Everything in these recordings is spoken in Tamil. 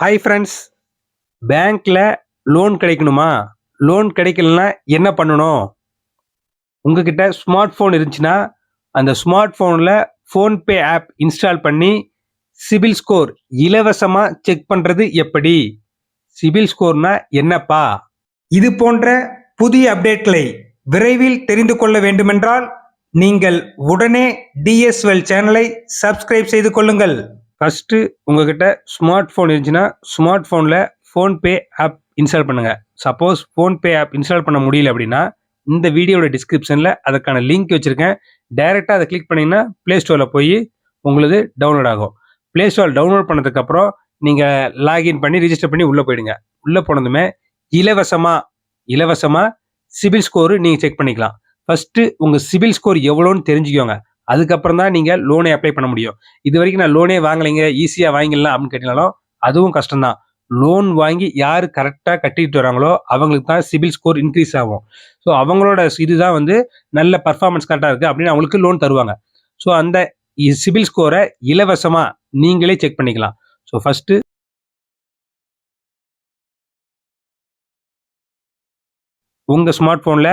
ஹாய் ஃப்ரெண்ட்ஸ் பேங்க்கில் லோன் கிடைக்கணுமா? லோன் கிடைக்கலனா என்ன பண்ணணும்? உங்ககிட்ட ஸ்மார்ட் ஃபோன் இருந்துச்சுன்னா அந்த ஸ்மார்ட் ஃபோனில் ஃபோன்பே ஆப் இன்ஸ்டால் பண்ணி சிபில் ஸ்கோர் இலவசமாக செக் பண்ணுறது எப்படி? சிபில் ஸ்கோர்னா என்னப்பா? இது போன்ற புதிய அப்டேட்களை விரைவில் தெரிந்து கொள்ள வேண்டுமென்றால் நீங்கள் உடனே டிஎஸ்எல் சேனலை சப்ஸ்கிரைப் செய்து கொள்ளுங்கள். ஃபஸ்ட்டு உங்ககிட்ட ஸ்மார்ட் ஃபோன் இருந்துச்சுன்னா ஸ்மார்ட் ஃபோனில் ஃபோன்பே ஆப் இன்ஸ்டால் பண்ணுங்கள் சப்போஸ் ஃபோன்பே ஆப் இன்ஸ்டால் பண்ண முடியல அப்படின்னா இந்த வீடியோட டிஸ்கிரிப்ஷனில் அதுக்கான லிங்க் வச்சுருக்கேன். டைரெக்டாக அதை கிளிக் பண்ணிங்கன்னா ப்ளே ஸ்டோரில் போய் உங்களுக்கு டவுன்லோட் ஆகும். ப்ளே ஸ்டோர் டவுன்லோட் பண்ணதுக்கப்புறம் நீங்கள் லாகின் பண்ணி ரிஜிஸ்டர் பண்ணி உள்ளே போயிடுங்க. உள்ளே போனதுமே இலவசமாக இலவசமாக சிபில் ஸ்கோரு நீங்கள் செக் பண்ணிக்கலாம். ஃபஸ்ட்டு உங்கள் சிபில் ஸ்கோர் எவ்வளோன்னு தெரிஞ்சுக்கோங்க. அதுக்கப்புறம் தான் நீங்கள் லோனே அப்ளை பண்ண முடியும். இது வரைக்கும் நான் லோனே வாங்கலைங்க ஈஸியாக வாங்கிடலாம் அப்படின்னு கேட்டீங்கனாலும் அதுவும் கஷ்டம்தான். லோன் வாங்கி யார் கரெக்டாக கட்டிட்டு வராங்களோ அவங்களுக்கு தான் சிபில் ஸ்கோர் இன்க்ரீஸ் ஆகும். ஸோ அவங்களோட இதுதான் வந்து நல்ல பர்ஃபார்மன்ஸ் கரெக்டாக இருக்குது அப்படின்னு அவங்களுக்கு லோன் தருவாங்க. ஸோ அந்த சிபில் ஸ்கோரை இலவசமாக நீங்களே செக் பண்ணிக்கலாம். ஸோ ஃபஸ்ட்டு உங்கள் ஸ்மார்ட் ஃபோனில்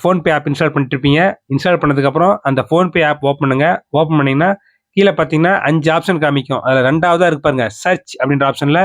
ஃபோன்பே ஆப் இன்ஸ்டால் பண்ணிட்டு இருப்பீங்க இன்ஸ்டால் பண்ணதுக்கப்புறம் அந்த ஃபோன்பே ஆப் ஓப்பன் பண்ணுங்க. ஓப்பன் பண்ணிங்கன்னா கீழே பார்த்தீங்கன்னா அஞ்சு ஆப்ஷன் காமிக்கும். அதில் ரெண்டாவதாக இருக்கு பாருங்க. சர்ச் அப்படின்ற ஆப்ஷனில்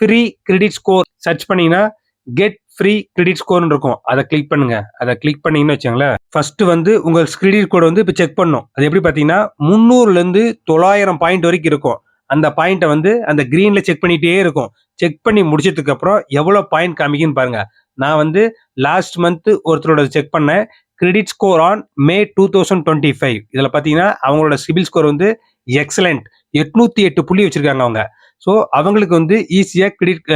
ஃப்ரீ கிரெடிட் ஸ்கோர் சர்ச் பண்ணீங்கன்னா கெட் ஃப்ரீ கிரெடிட் ஸ்கோர்னு இருக்கும். அதை கிளிக் பண்ணுங்க. அதை கிளிக் பண்ணீங்கன்னு வச்சுங்களேன் ஃபர்ஸ்ட் வந்து உங்கள் கிரெடிட் கோடு வந்து இப்போ செக் பண்ணும் அது எப்படி பார்த்தீங்கன்னா முந்நூறுலேருந்து தொள்ளாயிரம் பாயிண்ட் வரைக்கும் இருக்கும். அந்த பாயிண்ட்டை வந்து அந்த க்ரீனில் செக் பண்ணிகிட்டே இருக்கும். செக் பண்ணி முடிச்சதுக்கு அப்புறம் எவ்வளோ பாயிண்ட் காமிக்குன்னு பாருங்க. நான் வந்து லாஸ்ட் மந்த் ஒருத்தரோட செக் பண்ணேன். Credit score on May two thousand twenty five இதில் பார்த்தீங்கன்னா அவங்களோட சிபில் ஸ்கோர் வந்து எக்ஸலண்ட் எட்நூத்தி எட்டு புள்ளி வச்சிருக்காங்க அவங்க. ஸோ அவங்களுக்கு வந்து ஈஸியாக கிரெடிட்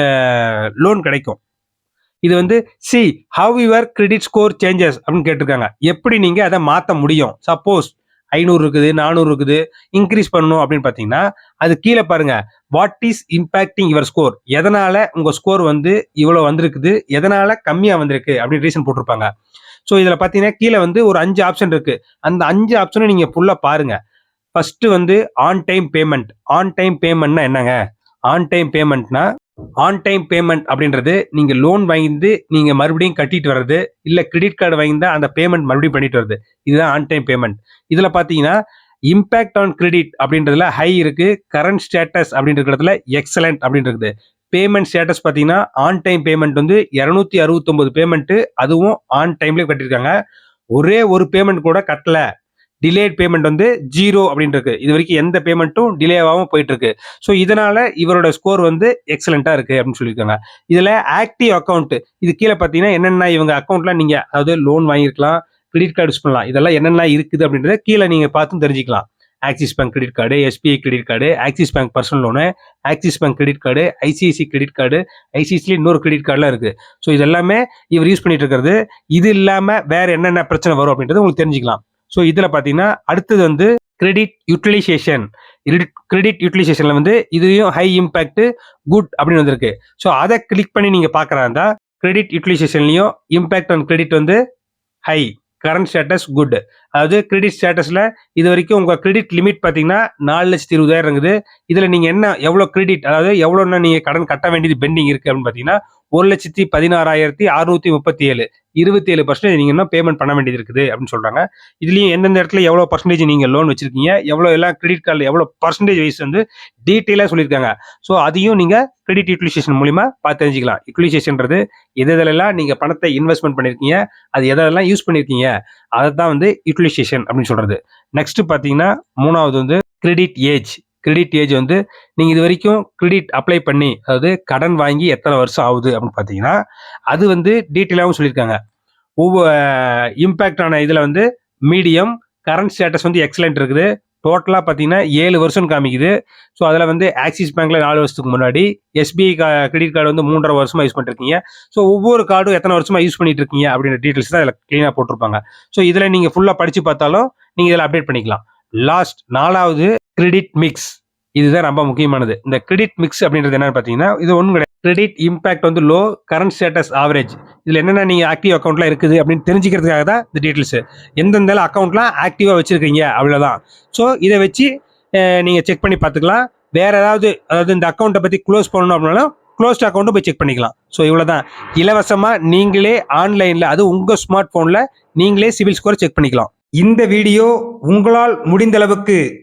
லோன் கிடைக்கும். இது வந்து see how your credit score changes அப்படின்னு கேட்டிருக்காங்க. எப்படி நீங்கள் அதை மாற்ற முடியும்? சப்போஸ் ஐநூறு இருக்குது நானூறு இருக்குது இன்க்ரீஸ் பண்ணணும் அப்படின்னு பார்த்தீங்கன்னா அது கீழே பாருங்க. What is impacting your score எதனால உங்கள் ஸ்கோர் வந்து இவ்வளோ வந்திருக்குது? எதனால கம்மியாக வந்திருக்கு? அப்படின்னு ரீசன் போட்டிருப்பாங்க. ஸோ இதில் பார்த்தீங்கன்னா கீழே வந்து ஒரு அஞ்சு ஆப்ஷன் இருக்கு. அந்த அஞ்சு ஆப்ஷனும் நீங்கள் ஃபுல்லாக பாருங்க. ஃபர்ஸ்ட் வந்து on time payment on time பேமெண்ட்னா என்னங்க? ஆன் டைம் பேமெண்ட்னா ஆன் டைம் பேமெண்ட் அப்படின்றது நீங்கள் லோன் வாங்கிந்து நீங்கள் மறுபடியும் கட்டிட்டு வர்றது இல்லை கிரெடிட் கார்டு வாங்கியிருந்தா அந்த பேமெண்ட் மறுபடியும் பண்ணிட்டு வருது இதுதான் ஆன் டைம் பேமெண்ட் இதில் பார்த்தீங்கன்னா இம்பேக்ட் ஆன் கிரெடிட் அப்படின்றதுல ஹை இருக்கு. கரண்ட் ஸ்டேட்டஸ் அப்படின்ற இடத்துல எக்ஸலண்ட் அப்படின்னு இருக்குது பேமெண்ட் ஸ்டேட்டஸ் பார்த்தீங்கன்னா ஆன் டைம் பேமெண்ட் வந்து இரநூத்தி அறுபத்தொம்பது பேமெண்ட்டு அதுவும் ஆன் டைம்லேயே கட்டியிருக்காங்க ஒரே ஒரு பேமெண்ட் கூட கட்டலை. டிலேட் பேமெண்ட் வந்து ஜீரோ அப்படின்னு இருக்கு இது வரைக்கும் எந்த பேமெண்ட்டும் டிலேவாகவும் போயிட்டு இருக்கு ஸோ இதனால இவரோட ஸ்கோர் வந்து எக்ஸலண்டா இருக்கு அப்படின்னு சொல்லியிருக்காங்க. இதுல ஆக்டிவ் அக்கௌண்ட் இது கீழே பார்த்தீங்கன்னா என்னென்ன இவங்க அக்கௌண்ட்லாம் நீங்க அதாவது லோன் வாங்கியிருக்கலாம் கிரெடிட் கார்டு யூஸ் பண்ணலாம். இதெல்லாம் என்னென்ன இருக்குது அப்படின்றத கீழே நீங்க பார்த்து தெரிஞ்சுக்கலாம். Axis bank credit card SBI credit card Axis bank personal loan Axis bank credit card ICICI credit card ஐசிஐசியில் இன்னொரு கிரெடிட் கார்டெலாம் இருக்குது ஸோ இது எல்லாமே இவர் யூஸ் பண்ணிட்டு இருக்கிறது. இது இல்லாமல் வேறு என்னென்ன பிரச்சனை வரும் அப்படின்றது உங்களுக்கு தெரிஞ்சுக்கலாம். ஸோ இதில் பார்த்தீங்கன்னா அடுத்தது வந்து கிரெடிட் யூட்டிலைசேஷன் கிரெடிட் யூட்டிலைசேஷனில் வந்து இதுலேயும் ஹை இம்பேக்ட் குட் அப்படின்னு வந்திருக்கு. ஸோ அதை கிளிக் பண்ணி நீங்கள் பார்க்குறாருந்தா கிரெடிட் யூட்டிலைசேஷன்லையும் இம்பேக்ட் ஆன் கிரெடிட் வந்து ஹை கரண்ட் ஸ்டேட்டஸ் குட் அதாவது கிரெடிட் ஸ்டேட்டஸில் இது வரைக்கும் உங்கள் கிரெடிட் லிமிட் பார்த்தீங்கன்னா நாலு லட்சத்தி இருபதாயிரம் இருக்குது. இதில் நீங்கள் என்ன எவ்வளோ கிரெடிட் அதாவது எவ்வளோன்னா நீங்கள் கடன் கட்ட வேண்டியது பெண்டிங் இருக்குது அப்படின்னு பார்த்தீங்கன்னா ஒரு லட்சத்தி பதினாறாயிரத்தி அறுநூத்தி முப்பத்தி ஏழு இருபத்தி ஏழு பர்சன்டேஜ் நீங்கள் இன்னும் பேமெண்ட் பண்ண வேண்டியது இருக்குது அப்படின்னு சொல்கிறாங்க இதுலேயும் எந்தெந்த இடத்துல எவ்வளோ பர்சன்டேஜ் நீங்கள் லோன் வச்சிருக்கீங்க எவ்வளோ எல்லாம் கிரெடிட் கார்டில் எவ்வளோ பர்சன்டேஜ் வைஸ் வந்து டீட்டெயிலாக சொல்லியிருக்காங்க. ஸோ அதையும் நீங்கள் கிரெடிட் யூட்டிலைசேஷன் மூலிமா பார்த்து தெரிஞ்சுக்கலாம். யூட்டிலைசேஷன்றது எது எதெல்லாம் நீங்கள் பணத்தை இன்வெஸ்ட்மெண்ட் பண்ணியிருக்கீங்க அது எதெல்லாம் யூஸ் பண்ணியிருக்கீங்க அதை தான் வந்து யூட்டிலைசேஷன் அப்படின்னு சொல்கிறது நெக்ஸ்ட் பார்த்தீங்கன்னா மூணாவது வந்து கிரெடிட் ஏஜ் கிரெடிட் ஏஜ் வந்து நீங்கள் இது வரைக்கும் கிரெடிட் அப்ளை பண்ணி அதாவது கடன் வாங்கி எத்தனை வருஷம் ஆகுது அப்படின்னு பார்த்தீங்கன்னா அது வந்து டீட்டெயிலாகவும் சொல்லியிருக்காங்க. ஒவ்வொரு இம்பேக்ட் ஆன இதில் வந்து மீடியம் கரண்ட் ஸ்டேட்டஸ் வந்து எக்ஸலண்ட் இருக்குது. டோட்டலாக பார்த்தீங்கன்னா ஏழு வருஷம் காமிக்குது. ஸோ அதில் வந்து ஆக்சிஸ் பேங்க்கில் நாலு வருஷத்துக்கு முன்னாடி எஸ்பிஐ கா கிரெடிட் கார்டு வந்து மூன்றரை வருஷமாக யூஸ் பண்ணிருக்கீங்க ஸோ ஒவ்வொரு கார்டும் எத்தனை வருஷமாக யூஸ் பண்ணிட்டு இருக்கீங்க அப்படின்ற டீட்டெயில்ஸ் தான் இதில் க்ளீனாக போட்டிருப்பாங்க. ஸோ இதில் நீங்கள் ஃபுல்லாக படித்து பார்த்தாலும் நீங்கள் இதில் அப்டேட் பண்ணிக்கலாம். லாஸ்ட் நாலாவது கிரெடிட் மிக்ஸ் இதுதான் ரொம்ப முக்கியமானது. இந்த கிரெடிட் மிக்ஸ் அப்படின்றது என்னன்னு பார்த்தீங்கன்னா இது ஒன்றும் கிடையாது. கிரெடிட் இம்பாக்ட் வந்து லோ கரண்ட் ஸ்டேட்டஸ் ஆவரேஜ் இதில் என்னென்ன நீங்கள் ஆக்டிவ் அக்கௌண்ட்லாம் இருக்குது அப்படின்னு தெரிஞ்சுக்கிறதுக்காக தான் இந்த டீட்டெயில்ஸ் எந்தெந்த அக்கௌண்ட்லாம் ஆக்டிவாக வச்சுருக்கீங்க அவ்வளோதான் ஸோ இதை வச்சு நீங்கள் செக் பண்ணி பார்த்துக்கலாம். வேறு ஏதாவது அதாவது இந்த அக்கௌண்ட்டை பற்றி க்ளோஸ் பண்ணணும் அப்படின்னாலும் க்ளோஸ்ட் அக்கௌண்ட்டும் போய் செக் பண்ணிக்கலாம். ஸோ இவ்வளோ தான் இலவசமாக நீங்களே ஆன்லைனில் அது உங்கள் ஸ்மார்ட் ஃபோனில் நீங்களே சிவில் ஸ்கோர் செக் பண்ணிக்கலாம். இந்த வீடியோ உங்களால் முடிந்த அளவுக்கு